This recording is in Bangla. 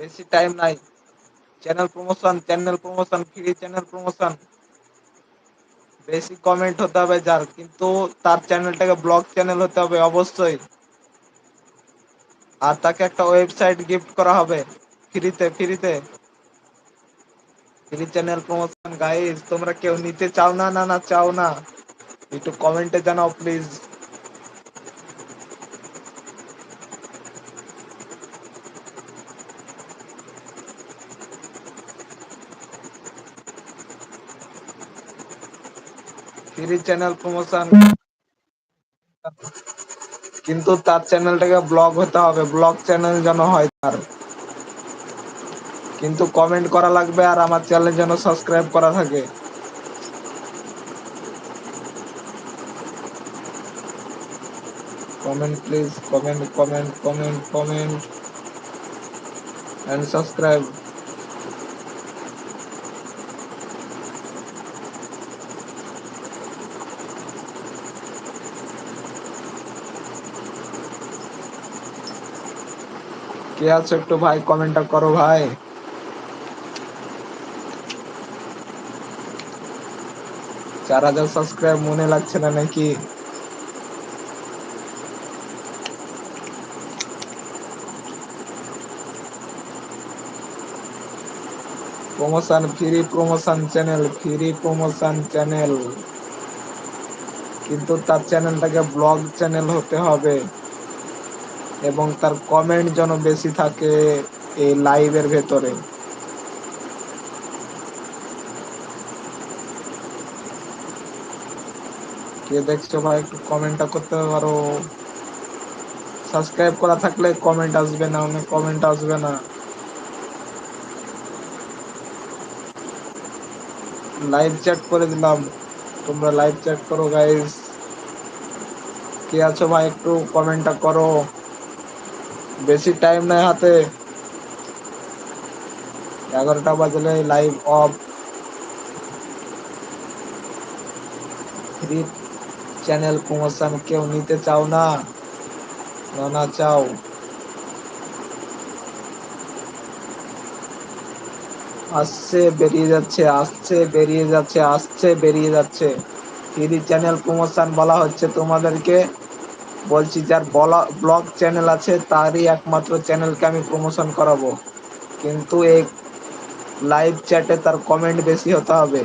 বেশি টাইম নাই। Channel promotion channel promotion free channel promotion বেশি কমেন্ট হতে হবে যার, কিন্তু তার চ্যানেলটাকে ব্লগ চ্যানেল হতে হবে অবশ্যই। আর তাকে একটা ওয়েবসাইট গিফট করা হবে ফ্রিতে ফ্রিতে ফ্রি চ্যানেল প্রমোশন গাইজ তোমরা কেউ নিতে চাও না না না, চাও না। একটু কমেন্টে জানাও প্লিজ ফ্রি চ্যানেল প্রমোশন কিন্তু তার চ্যানেলটাকে ব্লগ হতে হবে, ব্লগ চ্যানেল যেন হয় তার। কিন্তু কমেন্ট করা লাগবে আর আমার চ্যানেল যেন সাবস্ক্রাইব করা থাকে। Comment please comment comment comment comment and subscribe কে আছো একটু ভাই? কমেন্টটা করো ভাই। চার হাজার সাবস্ক্রাইব মনে লাগছে না নাকি? Promotion free promotion channel free promotion channel কিন্তু তার চ্যানেলটাকে ব্লগ চ্যানেল হতে হবে। এবং তার কমেন্ট যেন বেশি থাকে এই লাইভের ভেতরে। কে দেখছ ভাই, একটু কমেন্টটা করতে পারো? সাবস্ক্রাইব করা থাকলে কমেন্ট আসবে না, অনেক কমেন্ট আসবে না। লাইভ চ্যাট করে দিলাম। তোমরা লাইভ চ্যাট করো গাইস কে আছো ভাই, একটু কমেন্টটা করো। বেশি টাইম নাই হাতে। এগারোটা বাজলে live off free channel promotion কেউ নিতে চাও না? না চাও। আসছে, বেরিয়ে যাচ্ছে, আসছে, বেরিয়ে যাচ্ছে, আসছে, বেরিয়ে যাচ্ছে। ফ্রি চ্যানেল প্রমোশন বলা হচ্ছে তোমাদেরকে। বলছি, যার বলা ব্লগ চ্যানেল আছে, তারই একমাত্র চ্যানেলকে আমি প্রমোশন করাবো। কিন্তু এই লাইভ চ্যাটে তার কমেন্ট বেশি হতে হবে।